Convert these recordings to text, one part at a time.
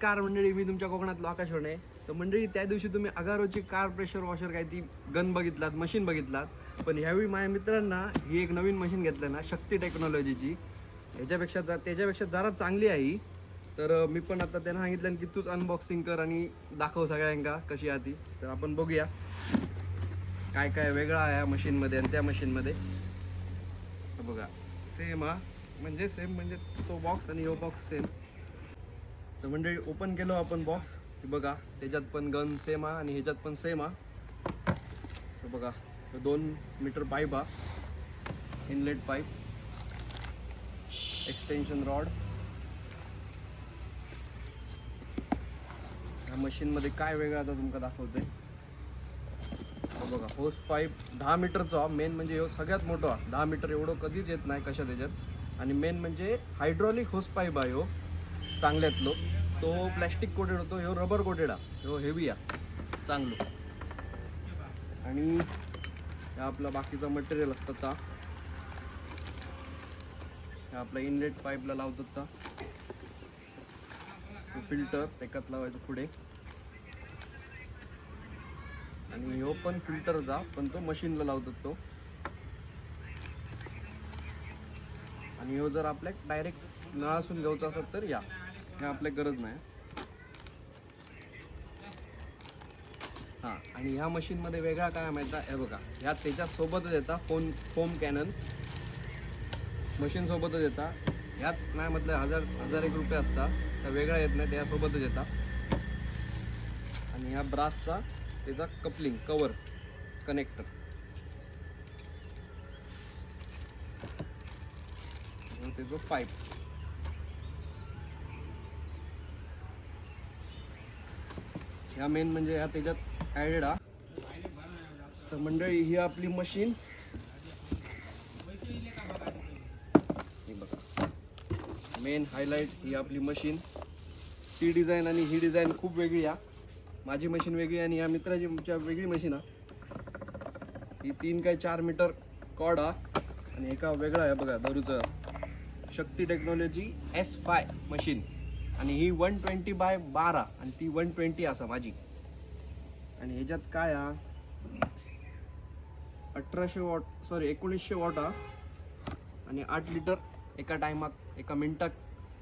Car मंडळी मी तुमच्या कोकणातलो आकाश होणे तर मंडळी त्या दिवशी तुम्ही अगारोची कार प्रेशर वॉशर काय ती गन बघितलात मशीन बघितलात. पण ह्यावेळी माझ्या मित्रांना ही एक नवीन मशीन घेतलं ना शक्ती टेक्नॉलॉजीची ह्याच्यापेक्षा जा त्याच्यापेक्षा जरा चांगली आहे तर मी पण आता त्यांना सांगितलं की तूच अनबॉक्सिंग कर आणि दाखव सगळ्यांका कशी आहे ती. तर आपण बघूया. काय काय वेगळं आहे या मशीनमध्ये आणि त्या मशीनमध्ये बघा सेम हा. म्हणजे सेम म्हणजे तो बॉक्स आणि हो बॉक्स सेम तर मंडळी ओपन केलो आपण बॉक्स बघा त्याच्यात पण गन सेम आहे आणि ह्याच्यात पण सेम आहे. बघा दोन मीटर पाईप हा इनलेट पाईप एक्सटेन्शन रॉड ह्या मशीनमध्ये काय वेगळं आता तुमका दाखवते बघा होस पाईप दहा मीटरचा मेन म्हणजे हो सगळ्यात मोठा दहा मीटर एवढं कधीच येत नाही कशा त्याच्यात. आणि मेन म्हणजे हायड्रॉलिक होस पाईप आहे हो. चांगल्यातलो तो प्लॅस्टिक कोटेड होतो ह्यो रबर कोटेड हा. ह्यो हेवी आहे चांगलो. आणि ह्या आपला बाकीचा मटेरियल असतात ता. ह्या आपला इनलेट पाईपला लावतात ता. फिल्टर त्याच्यात लावायचं पुढे. आणि ह्यो पण फिल्टरचा पण तो मशीनला लावतात तो. आणि ह्यो जर आपल्या डायरेक्ट नळासून घ्यायचा असेल तर या. हे आपल्या गरज नाही. हा आणि ह्या मशीनमध्ये वेगळा काय माहिती हे बघा. ह्या त्याच्यासोबतच येतात फोन फोम कॅनन मशीन सोबतच येतात ह्याच नाही म्हटलं हजार हजार एक रुपये असतात त्या वेगळा येत नाही त्यासोबतच येतात आणि ह्या ब्रासचा त्याचा कपलिंग कवर कनेक्टर त्याचा पाईप ह्या मेन म्हणजे ह्या त्याच्यात ॲडेड हा. तर मंडळी ही आपली मशीन बघा. मेन हायलाईट ही आपली मशीन ती डिझाईन आणि ही डिझाईन खूप वेगळी आहे माझी मशीन वेगळी आणि या मित्राची वेगळी मशीन आहे ही तीन काय चार मीटर कॉड हा. आणि एका वेगळा आहे बघा दारूचं शक्ती टेक्नॉलॉजी एस फाय मशीन आणि ही वन ट्वेंटी बाय बारा आणि ती वन ट्वेंटी असा माझी. आणि ह्याच्यात काय हा? अठराशे वॉट सॉरी एकोणीसशे वॉट हा. आणि आठ लिटर एका टायमात एका मिनटात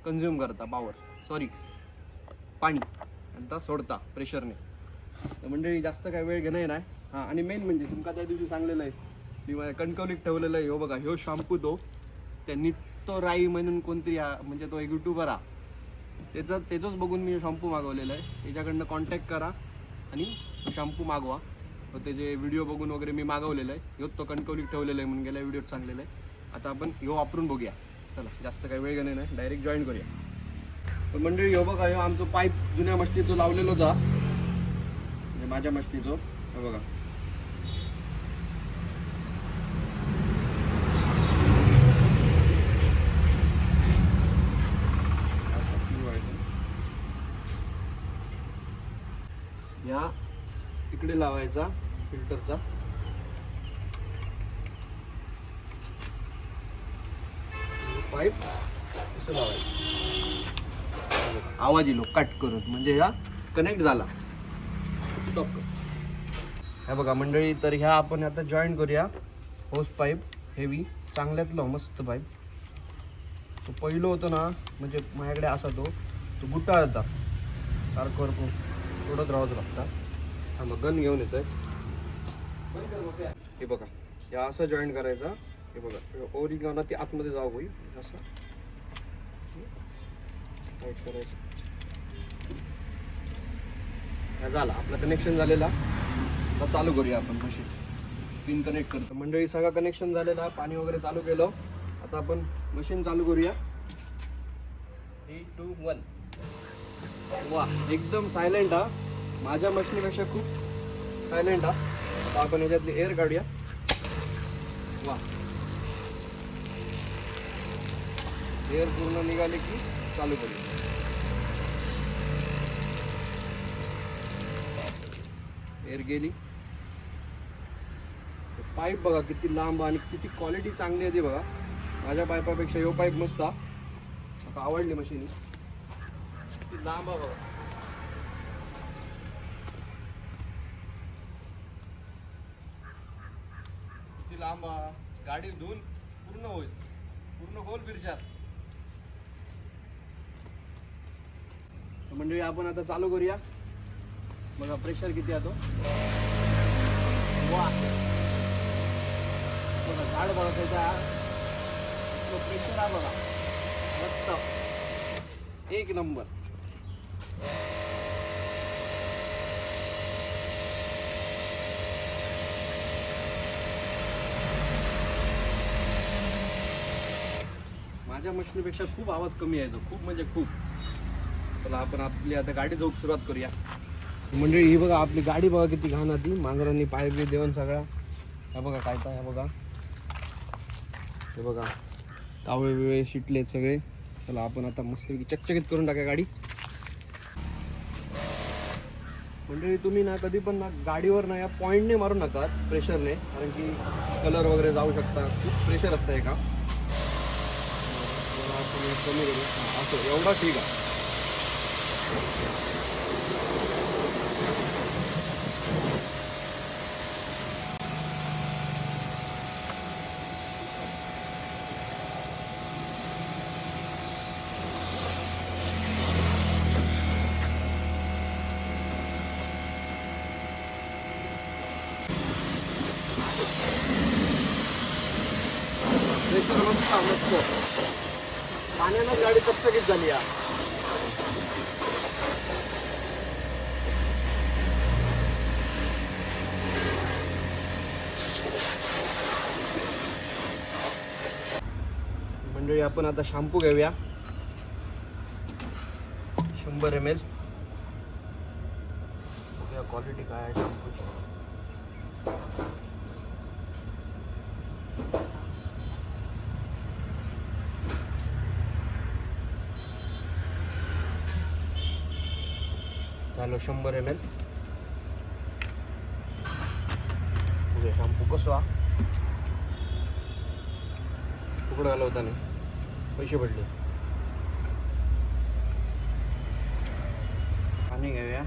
कन्झ्युम करता पॉवर सॉरी पाणी. आणि ता सोडता प्रेशरने तर मंडळी जास्त काय वेळ घेणं नाही हां आणि मेन म्हणजे तुमका त्या दिवशी सांगलेलं आहे. मी माझ्या कणकवलीत ठेवलेलं आहे. हो बघा ह्यो शॅम्पू तो. त्या तो राई म्हणून कोणतरी हा म्हणजे तो एक युट्यूबर हा. त्याचं त्याचंच बघून मी शॅम्पू मागवलेलं आहे. त्याच्याकडनं कॉन्टॅक्ट करा आणि शॅम्पू मागवा. तर त्याचे व्हिडिओ बघून वगैरे मी मागवलेलं आहे ह्योच तो कणकवलीत ठेवलेला आहे म्हणून गेल्या व्हिडिओ चांगलेला आहे. आता आपण ह्यो वापरून बघूया. चला जास्त काही वेळ घेणे नाही डायरेक्ट जॉईन करूया. तर मंडळी ह्यो बघा ह्यो आमचं पाईप जुन्या मस्तीचं लावलेलो जा म्हणजे माझ्या मस्तीचं हे बघा असं फिरवायचं. ह्या इकडे लावायचा फिल्टरचा पाईप असं लावायचं. आवाज येलो कट करून म्हणजे ह्या कनेक्ट झाला. स्टॉप कर. बघा मंडळी तर ह्या आपण आता जॉईन करूया. होस पाईप हेवी चांगल्यातलं मस्त पाईप तो पहिलं होतो ना म्हणजे माझ्याकडे असा तो तो गुटाळता. सारखं थोडंच राहत लागता. हा मग गन घेऊन येतोय. हे बघा या असं जॉईन करायचा. हे बघा ओरिगाना ते आतमध्ये जावं होईल. असं. टाईट करायचं. हा झाला आपलं कनेक्शन झालेला. आता चालू करूया आपण मशीन पिन कनेक्ट करतो. मंडळी सगळं कनेक्शन झालेला पाणी वगैरे चालू केलं. आता आपण मशीन चालू करूया. थ्री टू वन वा एकदम सायलेंट हा. माझ्या मशीनपेक्षा खूप सायलेंट हा आता आपण याच्यातली एअर काढूया. वा. एअर पूर्ण निघाले की चालू करूया एअर गेली. पाईप बघा किती लांब आणि किती क्वालिटी चांगली आहे ती बघा. माझ्या पाईपापेक्षा यो पाईप मस्त हा. आवडली मशीन. किती लांब आहे बघा. किती गाडी धुवून पूर्ण होईल. पूर्ण होल फिरशात. म्हणजे मंडळी आपण आता चालू करूया. बघा प्रेशर किती आहे तो. वा. बघा झाड बघा त्याचा तो प्रेशर आहे बघा. मस्त एक नंबर. माझ्या मशीनपेक्षा खूप आवाज कमी आहे जो. खूप म्हणजे खूप. चला आपण आपली आता गाडी जाऊ सुरुवात करूया. मंडळी ही बघा आपली गाडी बघा किती घाण आधी मांजरांनी पाय बी देऊन सगळा हा बघा काय काय बघा. हे बघा कावळे बिवळे शिटले सगळे. चला आपण आता मस्तपैकी चकचकीत करून टाका गाडी. मंडळी तुम्ही ना कधी पण ना गाडीवर ना या पॉईंटने मारू नका प्रेशरने कारण की कलर वगैरे जाऊ शकता. खूप प्रेशर असतं एका. जरा आपण कमी करू हा, असं एवढा ठीक आहे प्रेशर मस्त आहे, मस्त पाण्यानं गाडी चकचकीत झाली या. मंडळी आपण आता शॅम्पू घेऊया. शंभर एम एल क्वालिटी काय आहे शॅम्पूची. झालं शंभर एम एल. म्हणजे शॅम्पू कसो तुकडं आला घालवता नाही पैसे पडले. पाणी घेऊया.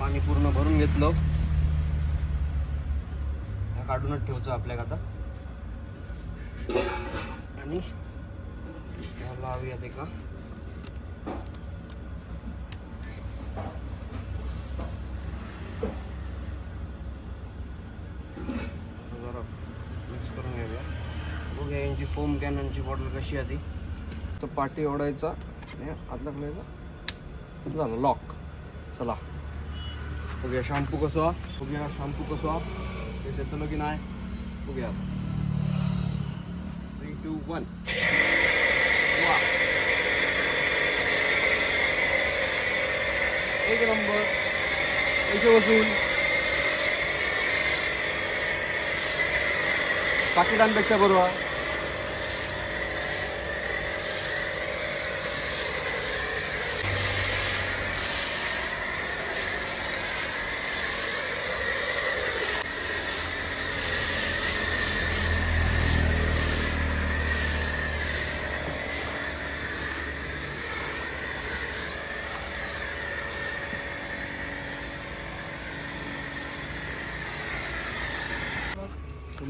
पाणी पूर्ण भरून घेतलं. ह्या काढूनच ठेवतो आता. आणि लावूयात एका. जरा मिक्स करून घेऊया. बघूया यांची फोम कॅननची बॉटल कशी आहे ती. तर पाठी ओढायचा आणि आतला खोलायचा झालं लॉक चला. बघूया शॅम्पू कसं बघूया शॅम्पू कसं. हा ते येतं की नाही बघूया थ्री टू वन एक नंबर पैसे वसूल पाकिटांपेक्षा बरोबर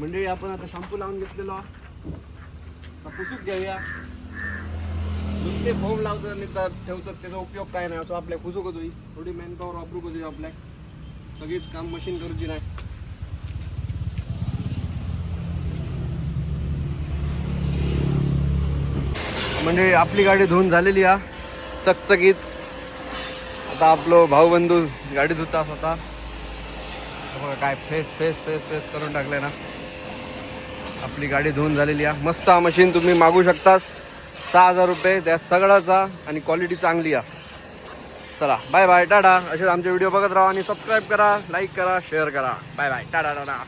मंडळी आपण आता शॅम्पू लावून घेतलेलो. आता पुसूक घेऊया. नुसते फोम लावतात आणि तर ठेवतात त्याचा उपयोग काय नाही असं आपल्या पुसूकच होई थोडी मॅन पॉवर वापरू कधी आपल्या. सगळीच काम मशीन करूची नाही. म्हणजे आपली गाडी धुवून झालेली आ चकचकीत. आता आपलं भाऊबंधू गाडी धुता स्वतः. बघा काय फेस फेस फेस फेस करून टाकले ना. आपली गाडी धुवून झालेली आहे. मस्त हा मशीन तुम्ही मागू शकतास. सहा हजार रुपये त्या सगळ्याचा आणि क्वालिटी चांगली आहे. चला बाय बाय टाटा. असेच आमचे व्हिडिओ बघत राहा आणि सबस्क्राईब करा लाईक करा शेअर करा. Bye bye tata tata.